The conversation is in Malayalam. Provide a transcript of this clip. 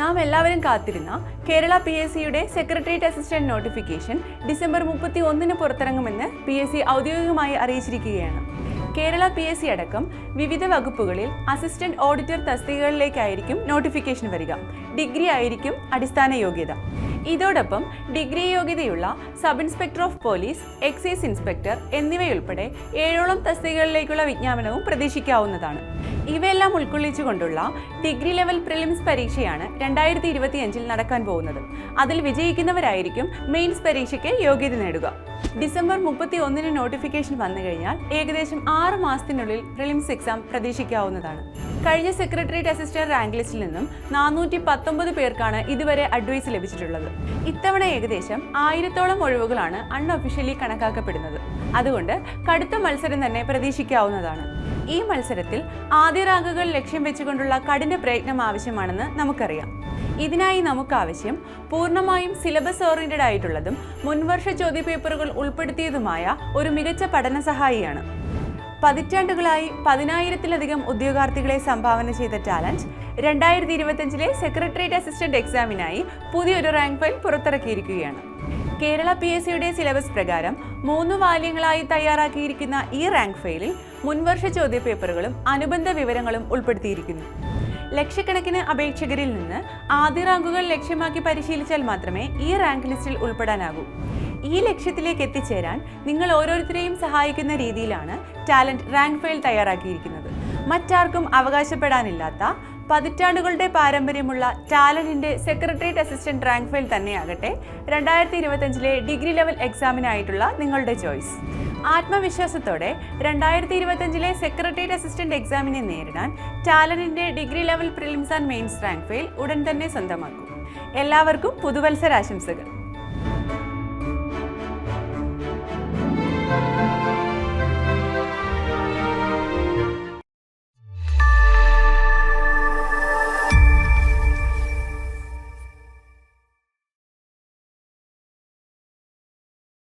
നാം എല്ലാവരും കാത്തിരുന്ന കേരള പി എസ് സിയുടെ സെക്രട്ടേറിയറ്റ് അസിസ്റ്റന്റ് നോട്ടിഫിക്കേഷൻ ഡിസംബർ മുപ്പത്തി ഒന്നിന് പുറത്തിറങ്ങുമെന്ന് പി എസ് സി ഔദ്യോഗികമായി അറിയിച്ചിരിക്കുകയാണ്. കേരള പി എസ് സി അടക്കം വിവിധ വകുപ്പുകളിൽ അസിസ്റ്റന്റ് ഓഡിറ്റർ തസ്തികകളിലേക്കായിരിക്കും നോട്ടിഫിക്കേഷൻ വരിക. ഡിഗ്രി ആയിരിക്കും അടിസ്ഥാന യോഗ്യത. ഇതോടൊപ്പം ഡിഗ്രി യോഗ്യതയുള്ള sub inspector of police excise inspector എന്നിവയുൾപ്പെടെ ഏഴോളം തസ്തികകളിലേക്കുള്ള വിജ്ഞാപനവും പ്രതീക്ഷിക്കാവുന്നതാണ്. ഇവയെല്ലാം ഉൾക്കൊള്ളിച്ചുകൊണ്ടുള്ള ഡിഗ്രി ലെവൽ പ്രിലിംസ് പരീക്ഷയാണ് രണ്ടായിരത്തി ഇരുപത്തിയഞ്ചിൽ നടക്കാൻ പോകുന്നത്. അതിൽ വിജയിക്കുന്നവരായിരിക്കും മെയിൻസ് പരീക്ഷയ്ക്ക് യോഗ്യത നേടുക. ഡിസംബർ മുപ്പത്തി ഒന്നിന് നോട്ടിഫിക്കേഷൻ വന്നു കഴിഞ്ഞാൽ ഏകദേശം ആറ് മാസത്തിനുള്ളിൽ പ്രിലിംസ് എക്സാം പ്രതീക്ഷിക്കാവുന്നതാണ്. കഴിഞ്ഞ സെക്രട്ടേറിയറ്റ് അസിസ്റ്റന്റ് റാങ്ക് ലിസ്റ്റിൽ നിന്നും നാനൂറ്റി പത്തൊമ്പത് പേർക്കാണ് ഇതുവരെ അഡ്വൈസ് ലഭിച്ചിട്ടുള്ളത്. ഇത്തവണ ഏകദേശം ആയിരത്തോളം ഒഴിവുകളാണ് അൺഒഫീഷ്യലി കണക്കാക്കപ്പെടുന്നത്. അതുകൊണ്ട് കടുത്ത മത്സരം തന്നെ പ്രതീക്ഷിക്കാവുന്നതാണ്. ഈ മത്സരത്തിൽ ആദ്യ റാങ്കുകൾ ലക്ഷ്യം വെച്ചുകൊണ്ടുള്ള കഠിന പ്രയത്നം ആവശ്യമാണെന്ന് നമുക്കറിയാം. ഇതിനായി നമുക്ക് ആവശ്യം പൂർണമായും സിലബസ് ഓറിയന്റഡ് ആയിട്ടുള്ളതും മുൻവർഷ ചോദ്യപേപ്പറുകൾ ഉൾപ്പെടുത്തിയതുമായ ഒരു മികച്ച പഠന സഹായിയാണ്. പതിറ്റാണ്ടുകളായി പതിനായിരത്തിലധികം ഉദ്യോഗാർത്ഥികളെ സംഭാവന ചെയ്ത ടാലന്റ് രണ്ടായിരത്തി ഇരുപത്തഞ്ചിലെ സെക്രട്ടേറിയറ്റ് അസിസ്റ്റന്റ് എക്സാമിനായി പുതിയൊരു റാങ്ക് ഫയൽ പുറത്തിറക്കിയിരിക്കുകയാണ്. കേരള പി എസ് സിയുടെ സിലബസ് പ്രകാരം മൂന്ന് വാല്യങ്ങളായി തയ്യാറാക്കിയിരിക്കുന്ന ഈ റാങ്ക് ഫയലിൽ മുൻവർഷ ചോദ്യപേപ്പറുകളും അനുബന്ധ വിവരങ്ങളും ഉൾപ്പെടുത്തിയിരിക്കുന്നു. ലക്ഷക്കണക്കിന് അപേക്ഷകരിൽ നിന്ന് ആദ്യ റാങ്കുകൾ ലക്ഷ്യമാക്കി പരിശീലിച്ചാൽ മാത്രമേ ഈ റാങ്ക് ലിസ്റ്റിൽ ഉൾപ്പെടാനാകൂ. ഈ ലക്ഷ്യത്തിലേക്ക് എത്തിച്ചേരാൻ നിങ്ങൾ ഓരോരുത്തരെയും സഹായിക്കുന്ന രീതിയിലാണ് ടാലന്റ് റാങ്ക് ഫയൽ തയ്യാറാക്കിയിരിക്കുന്നത്. മറ്റാർക്കും അവകാശപ്പെടാനില്ലാത്ത പതിറ്റാണ്ടുകളുടെ പാരമ്പര്യമുള്ള ടാലന്റിന്റെ സെക്രട്ടേറിയറ്റ് അസിസ്റ്റന്റ് റാങ്ക് ഫയൽ തന്നെയാകട്ടെ രണ്ടായിരത്തി ഇരുപത്തഞ്ചിലെ ഡിഗ്രി ലെവൽ എക്സാമിനായിട്ടുള്ള നിങ്ങളുടെ ചോയ്സ്. ആത്മവിശ്വാസത്തോടെ രണ്ടായിരത്തി ഇരുപത്തഞ്ചിലെ സെക്രട്ടേറിയറ്റ് അസിസ്റ്റന്റ് എക്സാമിനെ നേരിടാൻ ടാലന്റിന്റെ degree level prelims and mains rank file ഉടൻ തന്നെ സ്വന്തമാക്കും. എല്ലാവർക്കും പുതുവത്സരാശംസകൾ.